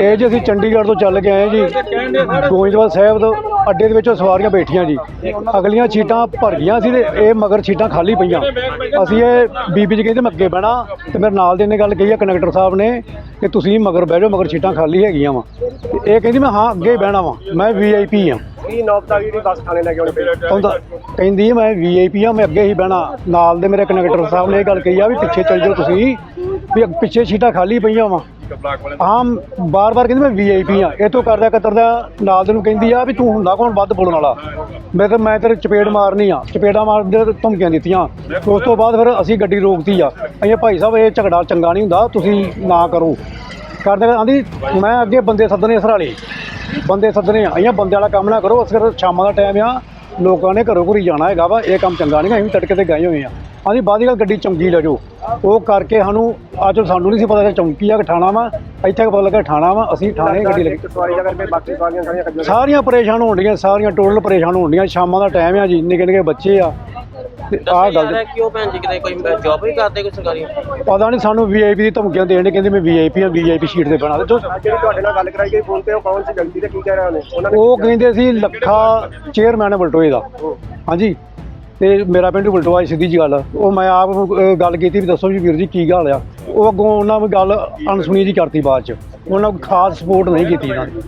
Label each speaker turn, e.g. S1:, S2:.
S1: ਇਹ ਜੀ ਅਸੀਂ ਚੰਡੀਗੜ੍ਹ ਤੋਂ ਚੱਲ ਕੇ ਆਏ ਜੀ। ਗੋਇੰਦਵਾਲ ਸਾਹਿਬ ਤੋਂ ਅੱਡੇ ਦੇ ਵਿੱਚੋਂ ਸਵਾਰੀਆਂ ਬੈਠੀਆਂ ਜੀ। ਅਗਲੀਆਂ ਸੀਟਾਂ ਭਰ ਗਈਆਂ ਸੀ ਤੇ ਇਹ ਮਗਰ ਸੀਟਾਂ ਖਾਲੀ ਪਈਆਂ। ਅਸੀਂ ਇਹ ਬੀਬੀ ਜੀ ਕਹਿੰਦੇ ਮੈਂ ਅੱਗੇ ਬਹਿਣਾ ਤੇ ਮੇਰੇ ਨਾਲ ਦੇ ਨੇ ਗੱਲ ਕਹੀ ਆ ਕੰਡਕਟਰ ਸਾਹਿਬ ਨੇ ਕਿ ਤੁਸੀਂ ਮਗਰ ਬਹਿ ਜਾਓ ਮਗਰ ਸੀਟਾਂ ਖਾਲੀ ਹੈਗੀਆਂ ਵਾ। ਇਹ ਕਹਿੰਦੀ ਮੈਂ ਹਾਂ ਅੱਗੇ ਹੀ ਬਹਿਣਾ ਵਾ। ਮੈਂ ਵੀਆਈਪੀ ਆ।
S2: ਕੀ ਨੌਬਤ ਜਿਹੜੀ ਬੱਸ ਥਾਣੇ ਲੈ ਕੇ ਆਉਣੀ ਪਈ?
S1: ਕਹਿੰਦਾ ਮੈਂ ਵੀਆਈਪੀ ਆ ਮੈਂ ਅੱਗੇ ਹੀ ਬਹਿਣਾ। ਨਾਲ ਦੇ ਮੇਰੇ ਕੰਡਕਟਰ ਸਾਹਿਬ ਨੇ ਇਹ ਗੱਲ ਕਹੀ ਆ ਵੀ ਪਿੱਛੇ ਚੱਲ ਜਾਓ ਤੁਸੀਂ ਵੀ ਪਿੱਛੇ ਸੀਟਾਂ ਖਾਲੀ ਪਈਆਂ ਵਾ। ਆਮ ਬਾਰ-ਬਾਰ ਕਹਿੰਦੀ ਮੈਂ ਵੀਆਈਪੀ ਆ। ਇਹ ਤੋਂ ਕਰਦਾ ਕਤਰਦਾ ਨਾਲ ਦੇ ਨੂੰ ਕਹਿੰਦੀ ਆ ਵੀ ਤੂੰ ਹੁੰਦਾ ਕੌਣ ਵੱਧ ਬੋਲਣ ਵਾਲਾ। ਮੈਂ ਤਾਂ ਮੈਂ ਤੇਰੇ ਚਪੇੜ ਮਾਰਨੀ ਆ। ਚਪੇੜਾਂ ਮਾਰਦੇ ਤੇ ਧਮਕੀਆਂ ਦਿੱਤੀਆਂ। ਉਸ ਤੋਂ ਬਾਅਦ ਫਿਰ ਅਸੀਂ ਗੱਡੀ ਰੋਕਤੀ ਆ। ਅਸੀਂ ਭਾਈ ਸਾਹਿਬ ਇਹ ਝਗੜਾ ਚੰਗਾ ਨਹੀਂ ਹੁੰਦਾ। ਤੁਸੀਂ ਨਾ ਕਰੋ। ਕਰਦੇ ਆਂਦੀ ਮੈਂ ਅੱਗੇ ਬੰਦੇ ਸੱਦਣੇ ਸਰਾਲੇ ਬੰਦੇ ਸੱਦਣੇ ਆ। ਅਸੀਂ ਬੰਦੇ ਵਾਲਾ ਕੰਮ ਨਾ ਕਰੋ। ਅਸੀਂ ਫਿਰ ਸ਼ਾਮਾਂ ਦਾ ਟਾਈਮ ਆ। ਲੋਕਾਂ ਨੇ ਘਰੋਂ ਘਰੀ ਜਾਣਾ ਹੈਗਾ ਵਾ। ਇਹ ਕੰਮ ਚੰਗਾ ਨਹੀਂ ਅਸੀਂ ਤੜਕੇ ਤੇ ਗਏ ਹੋਏ ਆ। ਆਂਦੀ ਬਾਅਦ ਦੀ ਗੱਲ ਗੱਡੀ ਚੌਂਕੀ ਲੈ ਜਾਓ। ਉਹ ਕਰਕੇ ਸਾਨੂੰ ਅੱਜ ਸਾਨੂੰ ਨਹੀਂ ਸੀ ਪਤਾ ਕਿ ਚੌਂਕੀ ਆ ਕਿ ਠਾਣਾ ਵਾ। ਇੱਥੇ ਪਤਾ ਲੱਗਾ ਠਾਣਾ ਵਾ ਅਸੀਂ ਠਾਣੇ ਗੱਡੀ
S2: ਦਾ ਬਾਕੀ ਸਵਾਰੀਆਂ ਸਾਰੀਆਂ
S1: ਪਰੇਸ਼ਾਨ ਹੋਣ ਡੀਆਂ ਸਾਰੀਆਂ ਟੋਟਲ ਪਰੇਸ਼ਾਨ ਹੋਣ ਡੀਆਂ। ਸ਼ਾਮਾਂ ਦਾ ਟਾਈਮ ਆ ਜੀ ਨਿੱਕੇ ਨਿੱਕੇ ਬੱਚੇ ਆ।
S3: ਜਾ
S1: ਗੱਲ
S3: ਕਿਉਂ ਭੈਣ ਜੀ ਕਿਤੇ ਕੋਈ ਜੌਬ ਵੀ ਕਰਦੇ ਕੋਈ ਸਰਕਾਰੀ?
S1: ਪਤਾ ਨਹੀਂ ਸਾਨੂੰ ਵੀਆਈਪੀ ਦੀ ਧਮਕੀਆਂ ਦੇਣ ਡੇ ਕਹਿੰਦੇ ਮੈਂ ਵੀਆਈਪੀ ਆ ਵੀਆਈਪੀ ਸ਼ੀਟ ਤੇ ਬਣਾ ਦੇ। ਜੋ
S2: ਜਿਹੜੀ ਤੁਹਾਡੇ ਨਾਲ ਗੱਲ ਕਰਾਈ ਗਈ ਫੋਨ ਤੇ ਉਹ ਕੌਣ ਸੀ ਗਲਤੀ ਤੇ ਕੀ ਕਹਿ ਰਹੇ ਨੇ
S1: ਉਹ ਕਹਿੰਦੇ ਸੀ ਲੱਖਾ ਚੇਅਰਮੈਨ ਬਲਟੋਏ ਦਾ। ਹਾਂਜੀ। ਤੇ ਮੇਰਾ ਪਿੰਡ ਬਲਟੋਆ ਸਿੱਧੀ ਜੀ ਗੱਲ। ਉਹ ਮੈਂ ਆਪ ਅਹ, ਗੱਲ ਕੀਤੀ ਵੀ ਦੱਸੋ ਜੀ ਵੀਰ ਜੀ ਕੀ ਗੱਲ ਆ। ਉਹ ਅੱਗੋਂ ਉਹਨਾਂ ਨੇ ਗੱਲ ਅਣਸੁਣੀ ਜੀ ਕਰਤੀ ਬਾਅਦ ਚ। ਉਹਨਾਂ ਨੂੰ ਖਾਸ ਸਪੋਰਟ ਨਹੀਂ ਕੀਤੀ ਇਹਨਾਂ ਦੀ